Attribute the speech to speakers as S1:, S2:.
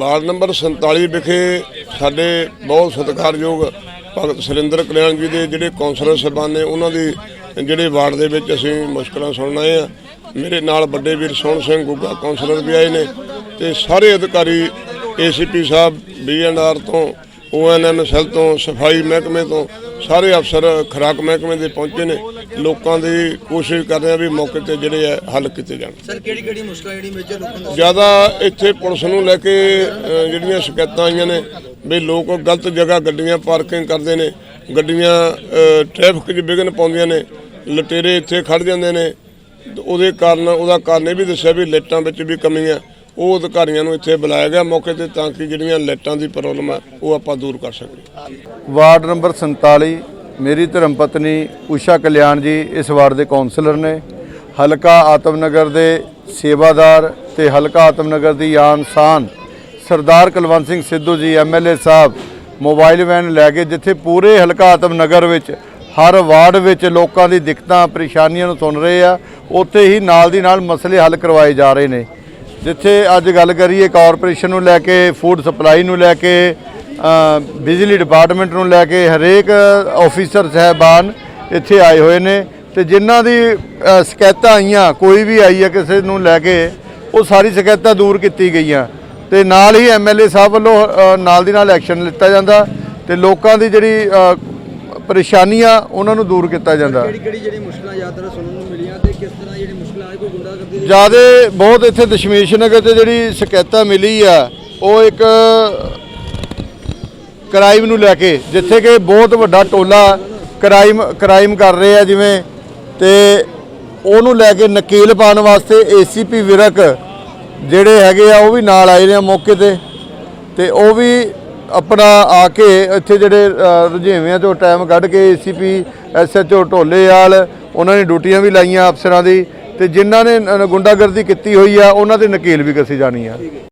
S1: Ward number 47 ਵਿਖੇ ਸਾਡੇ ਬਹੁਤ ਸਤਿਕਾਰਯੋਗ ਭਗਤ ਸੁਰਿੰਦਰ ਕਲਿਆਣ ਜੀ ਦੇ ਜਿਹੜੇ ਕੌਂਸਲਰ ਸਾਹਿਬਾਨ ਨੇ, ਉਹਨਾਂ ਦੀ ਜਿਹੜੇ ਵਾਰਡ ਦੇ ਵਿੱਚ ਅਸੀਂ ਮੁਸ਼ਕਲਾਂ ਸੁਣਨ ਆਏ ਆ ਮੇਰੇ ਨਾਲ ਵੱਡੇ ਵੀਰ ਸੋਹਣ ਸਿੰਘ ਗੁੱਗਾ ਕੌਂਸਲਰ ਵੀ ਆਏ ਨੇ ਤੇ ਸਾਰੇ ਅਧਿਕਾਰੀ ਏਸੀਪੀ ਸਾਹਿਬ ਬੀਐਨਆਰ ਤੋਂ ਓਐਨਐਮ ਸੈਲ ਤੋਂ, ਸਫ਼ਾਈ ਮਹਿਕਮੇ ਤੋਂ, ਸਾਰੇ ਅਫਸਰ ਖੁਰਾਕ ਮਹਿਕਮੇ ਦੇ ਪਹੁੰਚੇ ਨੇ। ਲੋਕਾਂ ਦੀ ਕੋਸ਼ਿਸ਼ ਕਰ ਰਹੇ ਆ ਵੀ ਮੌਕੇ ਤੇ ਜਿਹੜੇ ਆ ਹੱਲ ਕੀਤੇ ਜਾਣ।
S2: ਸਰ ਕਿਹੜੀ ਕਿਹੜੀ ਮੁਸ਼ਕਲਾਂ ਜਿਹੜੀ ਮੇਜਰ ਲੋਕਾਂ ਦਾ
S1: ਜ਼ਿਆਦਾ ਇੱਥੇ ਪੁਲਿਸ ਨੂੰ ਲੈ ਕੇ ਅ, ਜਿਹੜੀਆਂ ਸ਼ਿਕਾਇਤਾਂ ਆਈਆਂ ਨੇ ਵੀ ਲੋਕ ਗਲਤ ਜਗ੍ਹਾ ਗੱਡੀਆਂ ਪਾਰਕਿੰਗ ਕਰਦੇ ਨੇ ਗੱਡੀਆਂ ਅ, ਟ੍ਰੈਫਿਕ 'ਚ ਵਿਘਨ ਪਾਉਂਦੀਆਂ ਨੇ ਲਟੇਰੇ ਇੱਥੇ ਖੜ ਜਾਂਦੇ ਨੇ। ਤੇ ਉਹਦੇ ਕਾਰਨ ਉਹਦਾ ਕਾਰਨ ਇਹ ਵੀ ਦੱਸਿਆ ਵੀ ਲਾਈਟਾਂ ਵਿੱਚ ਵੀ ਕਮੀ ਆ। ਉਹ ਅਧਿਕਾਰੀਆਂ ਨੂੰ ਇੱਥੇ ਬੁਲਾਇਆ ਗਿਆ ਮੌਕੇ ਤੇ ਤਾਂ ਕਿ ਜਿਹੜੀਆਂ ਲਾਈਟਾਂ ਦੀ ਪ੍ਰੋਬਲਮ ਆ ਉਹ ਆਪਾਂ ਦੂਰ ਕਰ ਸਕੀਏ।
S3: ਵਾਰਡ ਨੰਬਰ 47 ਮੇਰੀ ਧਰਮ ਪਤਨੀ ਊਸ਼ਾ ਕਲਿਆਣ ਜੀ ਇਸ ਵਾਰਡ ਦੇ ਕਾਉਂਸਲਰ ਨੇ। ਹਲਕਾ ਆਤਮਨਗਰ ਦੇ ਸੇਵਾਦਾਰ ਤੇ ਹਲਕਾ ਆਤਮਨਗਰ ਦੀ ਆਨਸਾਨ ਸਰਦਾਰ ਕੁਲਵੰਤ ਸਿੰਘ ਸਿੱਧੂ ਜੀ ਐਮਐਲਏ ਸਾਹਿਬ, ਮੋਬਾਈਲ ਵੈਨ ਲੈ ਕੇ ਜਿੱਥੇ ਪੂਰੇ ਹਲਕਾ ਆਤਮਨਗਰ ਵਿੱਚ ਹਰ ਵਾਰਡ ਵਿੱਚ ਲੋਕਾਂ ਦੀ ਦਿੱਕਤਾਂ, ਪਰੇਸ਼ਾਨੀਆਂ ਨੂੰ ਸੁਣ ਰਹੇ ਆ, ਉੱਥੇ ਹੀ ਨਾਲ ਦੀ ਨਾਲ ਮਸਲੇ ਹੱਲ ਕਰਵਾਏ ਜਾ ਰਹੇ ਨੇ। ਜਿੱਥੇ ਅੱਜ ਗੱਲ ਕਰੀਏ ਕਾਰਪੋਰੇਸ਼ਨ ਨੂੰ ਲੈ ਕੇ, ਫੂਡ ਸਪਲਾਈ ਨੂੰ ਲੈ ਕੇ ਬਿਜਲੀ ਡਿਪਾਰਟਮੈਂਟ ਨੂੰ ਲੈ ਕੇ ਹਰੇਕ ਆਫੀਸਰ ਸਹਿਬਾਨ ਇੱਥੇ ਆਏ ਹੋਏ ਨੇ ਤੇ ਜਿਨ੍ਹਾਂ ਦੀ ਸ਼ਿਕਾਇਤਾਂ ਆਈਆਂ ਕੋਈ ਵੀ ਆਈ ਹੈ ਕਿਸੇ ਨੂੰ ਲੈ ਕੇ ਉਹ ਸਾਰੀ ਸ਼ਿਕਾਇਤਾਂ ਦੂਰ ਕੀਤੀ ਗਈਆਂ। ਤੇ ਨਾਲ ਹੀ ਐਮਐਲਏ ਸਾਹਿਬ ਵੱਲੋਂ ਨਾਲ ਦੀ ਨਾਲ ਐਕਸ਼ਨ ਲਿੱਤਾ ਜਾਂਦਾ ਤੇ ਲੋਕਾਂ ਦੀ ਜਿਹੜੀ ਪਰੇਸ਼ਾਨੀਆਂ ਉਹਨਾਂ ਨੂੰ ਦੂਰ ਕੀਤਾ ਜਾਂਦਾ।
S2: ਕਿਹੜੀ ਕਿਹੜੀ ਜਿਹੜੀ ਮੁਸ਼ਕਲਾਂ ਜ਼ਿਆਦਾਤਰ ਸੁਣਨ ਨੂੰ ਮਿਲੀਆਂ ਤੇ ਕਿਸ ਤਰ੍ਹਾਂ ਜਿਹੜੀ ਮੁਸ਼ਕਲਾਂ ਆਈ ਕੋਈ ਗੁੰਡਾਗਰਦੀ
S3: ਜਿਆਦੇ ਬਹੁਤ ਇੱਥੇ ਦਸ਼ਮੇਸ਼ ਨਗਰ ਤੇ ਜਿਹੜੀ ਸ਼ਿਕਾਇਤਾਂ ਮਿਲੀ ਆ ਉਹ ਇੱਕ ਕ੍ਰਾਈਮ ਨੂੰ ਲੈ ਕੇ, ਜਿੱਥੇ ਕਿ ਬਹੁਤ ਵੱਡਾ ਟੋਲਾ ਕ੍ਰਾਈਮ ਕ੍ਰਾਈਮ ਕਰ ਰਹੇ ਆ ਜਿਵੇਂ, ਤੇ ਉਹਨੂੰ ਲੈ ਕੇ ਨਕੇਲ ਪਾਉਣ ਵਾਸਤੇ ਏਸੀਪੀ ਵਿਰਕ ਜਿਹੜੇ ਹੈਗੇ ਆ, ਉਹ ਵੀ ਨਾਲ ਆਏ ਨੇ ਮੌਕੇ ਤੇ। ਤੇ ਉਹ ਵੀ ਆਪਣਾ ਆ ਕੇ ਇੱਥੇ ਜਿਹੜੇ ਰੁਝੇਵਿਆਂ ਤੋਂ ਟਾਈਮ ਕੱਢ ਕੇ ਏਸੀਪੀ ਐਸਐਚਓ ਢੋਲੇਵਾਲ, ਉਹਨਾਂ ਨੇ ਡਿਊਟੀਆਂ ਵੀ ਲਾਈਆਂ ਅਫਸਰਾਂ ਦੀ, ਤੇ ਜਿਨ੍ਹਾਂ ਨੇ, ਗੁੰਡਾਗਰਦੀ ਕੀਤੀ ਹੋਈ ਆ, ਉਹਨਾਂ ਦੇ ਨਕੇਲ ਵੀ ਕਸੀ ਜਾਣੀ ਆ।